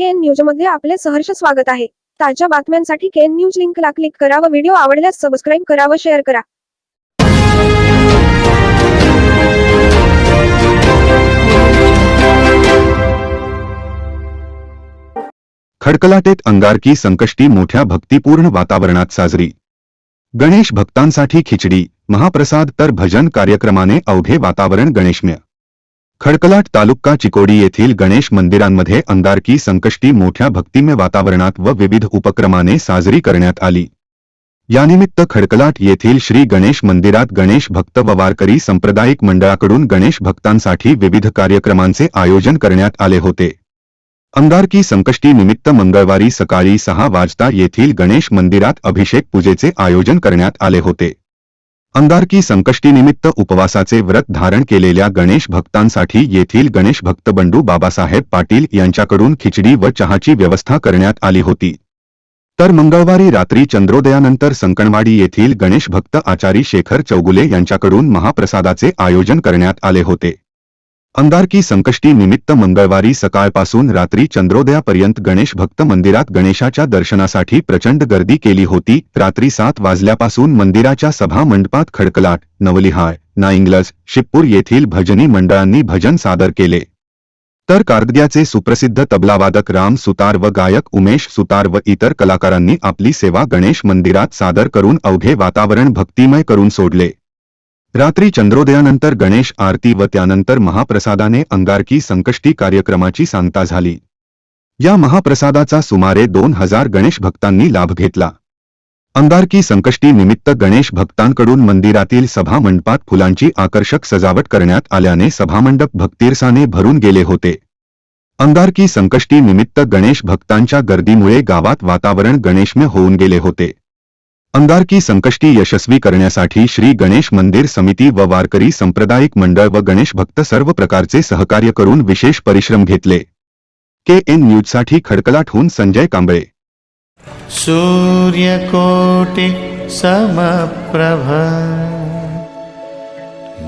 केन न्यूजमध्ये आपले सहर्ष स्वागत आहे. ताज्या बातम्यांसाठी केन न्यूज लिंकला क्लिक करा व व्हिडिओ आवडल्यास सबस्क्राईब करा व शेअर करा. खडकलाटेत अंगारकी संकष्टी मोठ्या भक्तिपूर्ण वातावरणात साजरी. गणेश भक्तांसाठी खिचडी महाप्रसाद तर भजन कार्यक्रमाने अवघे वातावरण गणेशम्य. खडकलाट तालुका चिकोडी येथील गणेश मंदिरांमध्ये अंगारकी संकष्टी मोठ्या भक्तिमय वातावरणात व विविध उपक्रमाने साजरी करण्यात आली. यानिमित्त खडकलाट येथील श्री गणेश मंदिरात गणेश भक्त व वारकरी सांप्रदायिक मंडळाकडून गणेश भक्तांसाठी विविध कार्यक्रमांचे आयोजन करण्यात आले होते. अंगारकी संकष्टी निमित्त मंगळवारी सकाळी सहा वाजता येथील गणेश मंदिरात अभिषेक पूजेचे आयोजन करण्यात आले होते. अंगारकी संकष्टी निमित्त उपवासाचे व्रत धारण केलेल्या गणेश भक्तांसाठी येथील गणेश भक्त बंडू बाबासाहेब पाटील यांच्याकडून खिचडी व चहाची व्यवस्था करण्यात आली होती. तर मंगळवारी रात्री चंद्रोदयानंतर संकणवाडी येथील गणेश भक्त आचारी शेखर चौगुले यांच्याकडून महाप्रसादाचे आयोजन करण्यात आले होते. अंगारकी संकष्टी निमित्त मंगळवारी सकाळपासून रात्री चंद्रोदयापर्यंत गणेश भक्त मंदिरात गणेशाच्या दर्शनासाठी प्रचंड गर्दी केली होती. रात्री सात वाजल्यापासून मंदिराच्या सभा मंडपात खडकलाट नवलिहाळ नाईंग्लज शिप्पूर येथील भजनी मंडळांनी भजन सादर केले. तर कारदग्याचे सुप्रसिद्ध तबलावादक राम सुतार व गायक उमेश सुतार व इतर कलाकारांनी आपली सेवा गणेश मंदिरात सादर करून अवघे वातावरण भक्तिमय करून सोडले. रात्री चंद्रोदयानंतर गणेश आरती व त्यानंतर महाप्रसादाने अंगारकी संकष्टी कार्यक्रमाची सांगता झाली. या महाप्रसादाचा सुमारे दोन हजार गणेश भक्तांनी लाभ घेतला. अंगारकी संकष्टी निमित्त गणेश भक्तांकडून मंदिरातील सभामंडपात फुलांची आकर्षक सजावट करण्यात आल्याने सभामंडप भक्तीरसाने भरून गेले होते. अंगारकी संकष्टी निमित्त गणेश भक्तांच्या गर्दीमुळे गावात वातावरण गणेशमय होऊन गेले होते. अंगारकी संकष्टी यशस्वी करण्यासाठी श्री गणेश मंदिर समिती व वारकरी सांप्रदायिक मंडळ व गणेश भक्त सर्व प्रकारचे सहकार्य करून विशेष परिश्रम घेतले. के एन न्यूजसाठी खडकलाटहून संजय कांबळे. सूर्यकोटी समप्रभ.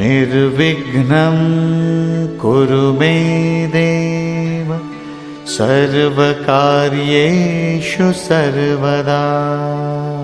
निर्विघ्न कुरु मे देव. सर्वकार्येषु सर्वदा.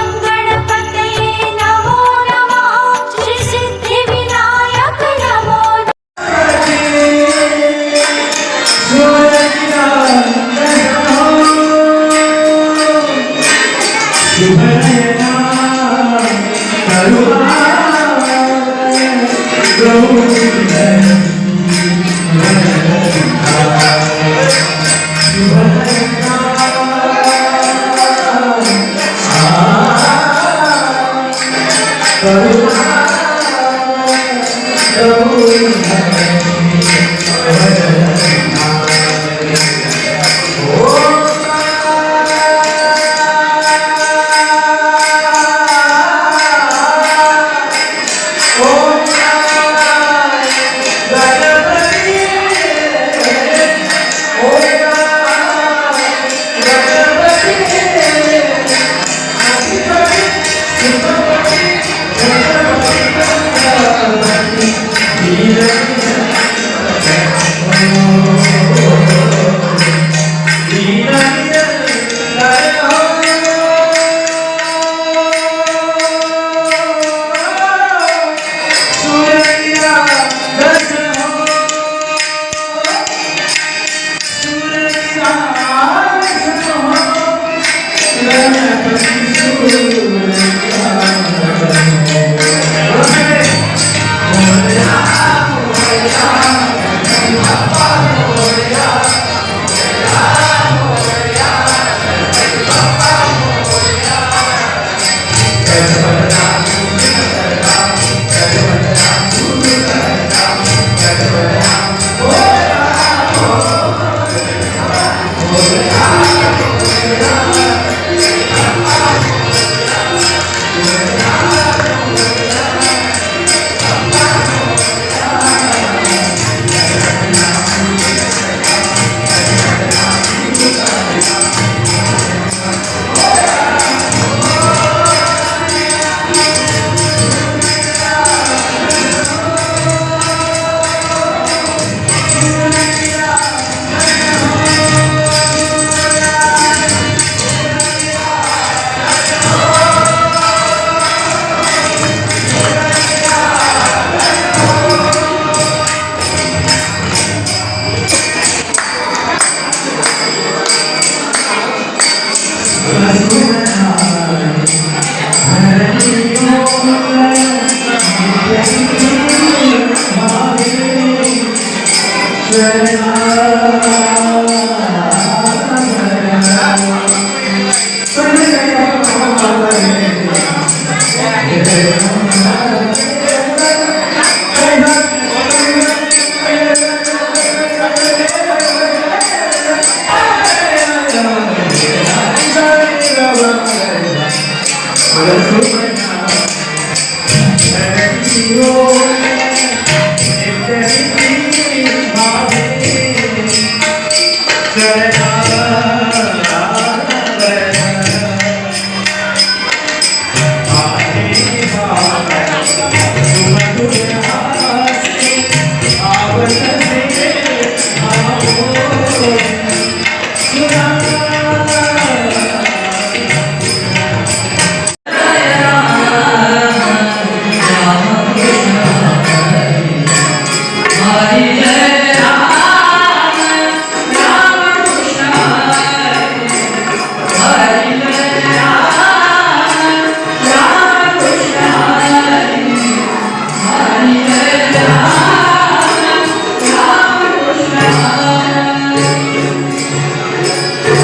Oh, my God. Por eso